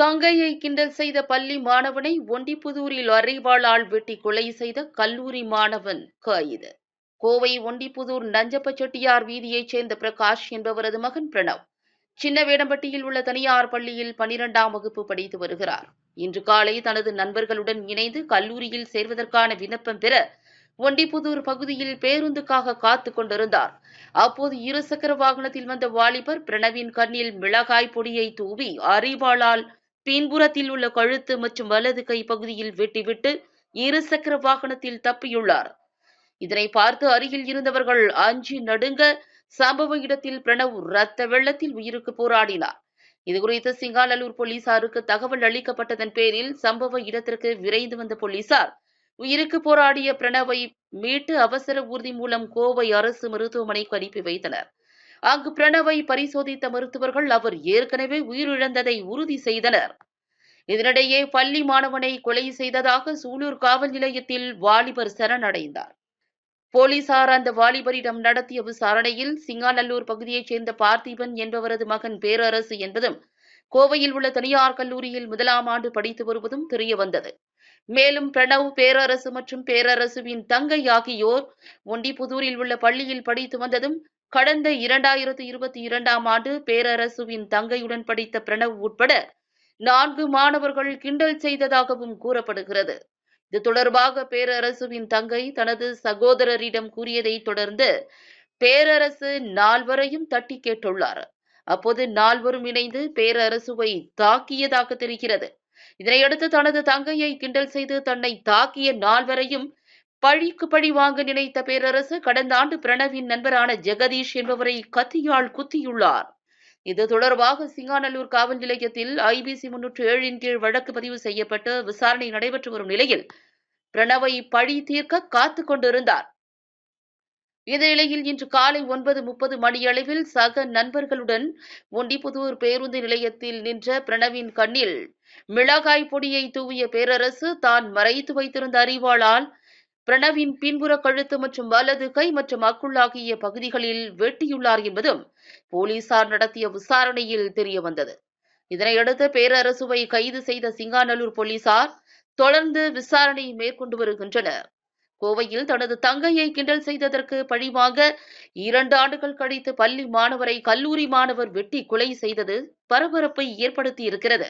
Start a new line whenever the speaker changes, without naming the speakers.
தங்கையை கிண்டல் செய்த பள்ளி மாணவனை ஒண்டிப்புதூரில் அறிவாளால் வெட்டி கொலை செய்த கல்லூரி மாணவன் கைது. கோவை ஒண்டிப்புதூர் நஞ்சப்ப செட்டியார் வீதியைச் சேர்ந்த பிரகாஷ் என்பவரது மகன் பிரணவ். சின்ன வேடம்பட்டியில் உள்ள தனியார் பள்ளியில் பனிரெண்டாம் வகுப்பு படித்து வருகிறார். இன்று காலை தனது நண்பர்களுடன் இணைந்து கல்லூரியில் சேர்வதற்கான விண்ணப்பம் பெற ஒண்டிப்புதூர் பகுதியில் பேருந்துக்காக காத்து கொண்டிருந்தார். அப்போது இருசக்கர வாகனத்தில் வந்த வாலிபர் பிரணவின் கண்ணில் மிளகாய் பொடியை தூவி அறிவாளால் பின்புறத்தில் உள்ள கழுத்து மற்றும் வலது கை பகுதியில் வெட்டிவிட்டு இரு சக்கர வாகனத்தில் தப்பியுள்ளார். இதனை பார்த்து அருகில் இருந்தவர்கள் அஞ்சி நடுங்க சம்பவ இடத்தில் பிரணவ் ரத்த வெள்ளத்தில் உயிருக்கு போராடினார். இதுகுறித்து சிங்காநல்லூர் போலீசாருக்கு தகவல் அளிக்கப்பட்டதன் பேரில் சம்பவ இடத்திற்கு விரைந்து வந்த போலீசார் உயிருக்கு போராடிய பிரணவை மீட்டு அவசர ஊர்தி மூலம் கோவை அரசு மருத்துவமனைக்கு அனுப்பி வைத்தனர். அங்கு பிரணவை பரிசோதித்த மருத்துவர்கள் அவர் ஏற்கனவே உயிரிழந்ததை உறுதி செய்தனர். இதனிடையே பள்ளி மாணவனை கொலை செய்ததாக சூலூர் காவல் நிலையத்தில் வாலிபர் சரணடைந்தார். போலீசார் அந்த வாலிபரிடம் நடத்திய விசாரணையில் சிங்காநல்லூர் பகுதியைச் சேர்ந்த பார்த்திபன் என்பவரது மகன் பேரரசு என்பதும் கோவையில் உள்ள தனியார் கல்லூரியில் முதலாம் ஆண்டு படித்து வருவதும் தெரியவந்தது. மேலும் பிரணவ் பேரரசு மற்றும் பேரரசுவின் தங்கை ஆகியோர் ஒண்டிபுதூரில் உள்ள பள்ளியில் படித்து வந்ததும் கடந்த இரண்டாயிரத்து இருபத்தி இரண்டாம் ஆண்டு பேரரசுவின் தங்கையுடன் படித்த பிரணவ் உட்பட நான்கு மாணவர்கள் கிண்டல் செய்ததாகவும் கூறப்படுகிறது. இது தொடர்பாக பேரரசுவின் தங்கை தனது சகோதரரிடம் கூறியதை தொடர்ந்து பேரரசு நால்வரையும் தட்டி கேட்டுள்ளார். அப்போது நால்வரும் இணைந்து பேரரசுவை தாக்கியதாக தெரிகிறது. இதனையடுத்து தனது தங்கையை கிண்டல் செய்து தன்னை தாக்கிய நால்வரையும் பழிக்கு பழி வாங்க நினைத்த பேரரசு கடந்த ஆண்டு பிரணவின் நண்பரான ஜெகதீஷ் என்பவரை கத்தியால் குத்தியுள்ளார். இது தொடர்பாக சிங்காநல்லூர் காவல் நிலையத்தில் ஐபிசி முன்னூற்று ஏழின் கீழ் வழக்கு பதிவு செய்யப்பட்டு விசாரணை நடைபெற்று வரும் நிலையில் பிரணவை பழி தீர்க்க காத்துக் கொண்டிருந்தார். இந்நிலையில் இன்று காலை ஒன்பது முப்பது மணியளவில் சக நண்பர்களுடன் ஒண்டிபுதூர் பேருந்து நிலையத்தில் நின்ற பிரணவின் கண்ணில் மிளகாய் பொடியை தூவிய பேரரசு தான் மறைத்து வைத்திருந்த அறிவாளால் பிரணவின் பின்புற கழுத்து மற்றும் வலது கை மற்றும் அக்குள்ளாகிய பகுதிகளில் வெட்டியுள்ளார் என்பதும் போலீசார் நடத்திய விசாரணையில் தெரியவந்தது. இதனையடுத்து பேரரசுவை கைது செய்த சிங்காநல்லூர் போலீசார் தொடர்ந்து விசாரணை மேற்கொண்டு வருகின்றனர். கோவையில் தனது தங்கையை கிண்டல் செய்ததற்கு பழிவாங்க இரண்டு ஆண்டுகள் கழித்து பள்ளி மாணவரை கல்லூரி மாணவர் வெட்டி கொலை செய்தது பரபரப்பை ஏற்படுத்தியிருக்கிறது.